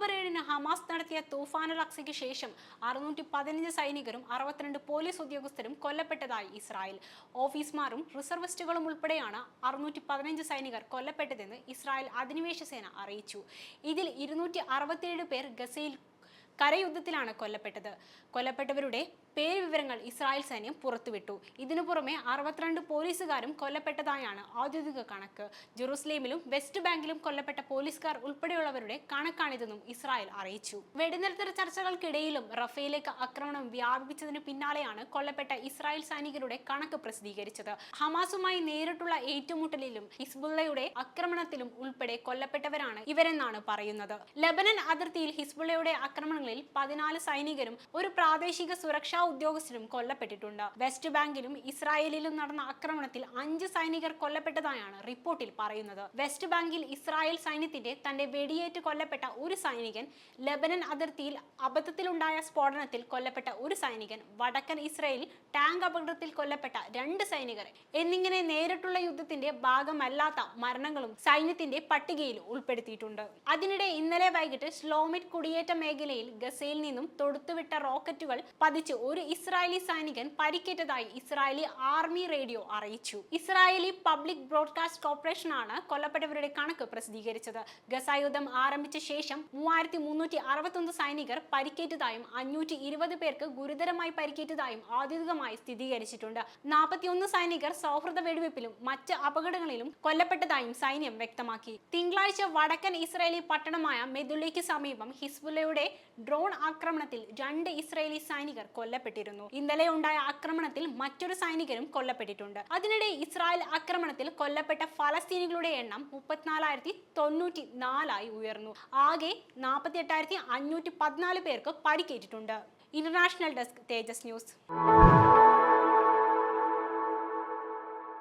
October ഏഴിന് Hamas നടത്തിയ തൂഫാനുൽ അക്സയ്ക്ക് ശേഷം അറുന്നൂറ്റി പതിനഞ്ച് സൈനികരും അറുപത്തിരണ്ട് പോലീസ് ഉദ്യോഗസ്ഥരും കൊല്ലപ്പെട്ടതായി ഇസ്രായേൽ. ഓഫീസർമാരും റിസർവിസ്റ്റുകളും ഉൾപ്പെടെയാണ് അറുന്നൂറ്റി പതിനഞ്ച് സൈനികർ കൊല്ലപ്പെട്ടതെന്ന് ഇസ്രായേൽ അധിനിവേശ സേന അറിയിച്ചു. ഇതിൽ ഇരുന്നൂറ്റി അറുപത്തിയേഴ് പേർ ഗസയിൽ കരയുദ്ധത്തിലാണ് കൊല്ലപ്പെട്ടത്. കൊല്ലപ്പെട്ടവരുടെ പേര് വിവരങ്ങൾ ഇസ്രായേൽ സൈന്യം പുറത്തുവിട്ടു. ഇതിനു പുറമെ അറുപത്തിരണ്ട് പോലീസുകാരും കൊല്ലപ്പെട്ടതായാണ് ഔദ്യോഗിക കണക്ക്. ജെറുസലേമിലും വെസ്റ്റ് ബാങ്കിലും കൊല്ലപ്പെട്ട പോലീസുകാർ ഉൾപ്പെടെയുള്ളവരുടെ കണക്കാണിതെന്നും ഇസ്രായേൽ അറിയിച്ചു. വെടിനിർത്തൽ ചർച്ചകൾക്കിടയിലും റഫേലേക്ക് ആക്രമണം വ്യാപിപ്പിച്ചതിന് പിന്നാലെയാണ് കൊല്ലപ്പെട്ട ഇസ്രായേൽ സൈനികരുടെ കണക്ക് പ്രസിദ്ധീകരിച്ചത്. ഹമാസുമായി നേരിട്ടുള്ള ഏറ്റുമുട്ടലിലും ഹിസ്ബുള്ളയുടെ ആക്രമണത്തിലും ഉൾപ്പെടെ കൊല്ലപ്പെട്ടവരാണ് ഇവരെന്നാണ് പറയുന്നത്. ലബനൻ അതിർത്തിയിൽ ഹിസ്ബുള്ളയുടെ ആക്രമണങ്ങളിൽ പതിനാല് സൈനികരും ഒരു പ്രാദേശിക സുരക്ഷാ ഉദ്യോഗസ്ഥരും കൊല്ലപ്പെട്ടിട്ടുണ്ട്. വെസ്റ്റ് ബാങ്കിലും ഇസ്രായേലിലും നടന്ന ആക്രമണത്തിൽ അഞ്ച് സൈനികർ കൊല്ലപ്പെട്ടതായാണ് റിപ്പോർട്ടിൽ പറയുന്നത്. വെസ്റ്റ് ബാങ്കിൽ ഇസ്രായേൽ സൈന്യത്തിന്റെ തന്റെ വെടിയേറ്റ് കൊല്ലപ്പെട്ട ഒരു സൈനികൻ ലബനൻ അതിർത്തിയിൽ അബദ്ധത്തിലുണ്ടായ സ്ഫോടനത്തിൽ കൊല്ലപ്പെട്ട ഒരു സൈനികൻ വടക്കൻ ഇസ്രായേലിൽ ടാങ്ക് അപകടത്തിൽ കൊല്ലപ്പെട്ട രണ്ട് സൈനികർ എന്നിങ്ങനെ നേരിട്ടുള്ള യുദ്ധത്തിന്റെ ഭാഗമല്ലാത്ത മരണങ്ങളും സൈന്യത്തിന്റെ പട്ടികയിൽ ഉൾപ്പെടുത്തിയിട്ടുണ്ട്. അതിനിടെ ഇന്നലെ വൈകിട്ട് സ്ലോമിറ്റ് കുടിയേറ്റ മേഖലയിൽ ഗസയിൽ നിന്നും തൊടുത്തുവിട്ട റോക്കറ്റുകൾ പതിച്ച് ഒരു ഇസ്രായേലി സൈനികൻ പരിക്കേറ്റതായി ഇസ്രായേലി ആർമി റേഡിയോ അറിയിച്ചു. ഇസ്രായേലി പബ്ലിക് ബ്രോഡ്കാസ്റ്റ് കോർപ്പറേഷൻ ആണ് കൊല്ലപ്പെട്ടവരുടെ കണക്ക് പ്രസിദ്ധീകരിച്ചത്. ഗസ യുദ്ധം ആരംഭിച്ച ശേഷം മൂവായിരത്തി മുന്നൂറ്റി അറുപത്തൊന്ന് സൈനികർ പരിക്കേറ്റതായും അഞ്ഞൂറ്റി ഇരുപത് പേർക്ക് ഗുരുതരമായി പരിക്കേറ്റതായും ഔദ്യോഗികമായി സ്ഥിരീകരിച്ചിട്ടുണ്ട്. നാൽപ്പത്തിയൊന്ന് സൈനികർ സൗഹൃദ വെടിവെപ്പിലും മറ്റ് അപകടങ്ങളിലും കൊല്ലപ്പെട്ടതായും സൈന്യം വ്യക്തമാക്കി. തിങ്കളാഴ്ച വടക്കൻ ഇസ്രായേലി പട്ടണമായ മെദുള്ളിക്ക് സമീപം ഹിസ്ബുല്ലയുടെ ഡ്രോൺ ആക്രമണത്തിൽ രണ്ട് ഇസ്രായേലി സൈനികർ കൊല്ലപ്പെട്ടിരുന്നു. ഇന്നലെ ഉണ്ടായ ആക്രമണത്തിൽ മറ്റൊരു സൈനികരും കൊല്ലപ്പെട്ടിട്ടുണ്ട്. അതിനിടെ ഇസ്രായേൽ ആക്രമണത്തിൽ കൊല്ലപ്പെട്ട ഫലസ്തീനികളുടെ എണ്ണം മുപ്പത്തിനാലായിരത്തി തൊണ്ണൂറ്റി നാലായി ഉയർന്നു. ആകെ നാൽപ്പത്തി എട്ടായിരത്തി അഞ്ഞൂറ്റി പതിനാല് പേർക്ക് പരിക്കേറ്റിട്ടുണ്ട്. International desk Tejas news.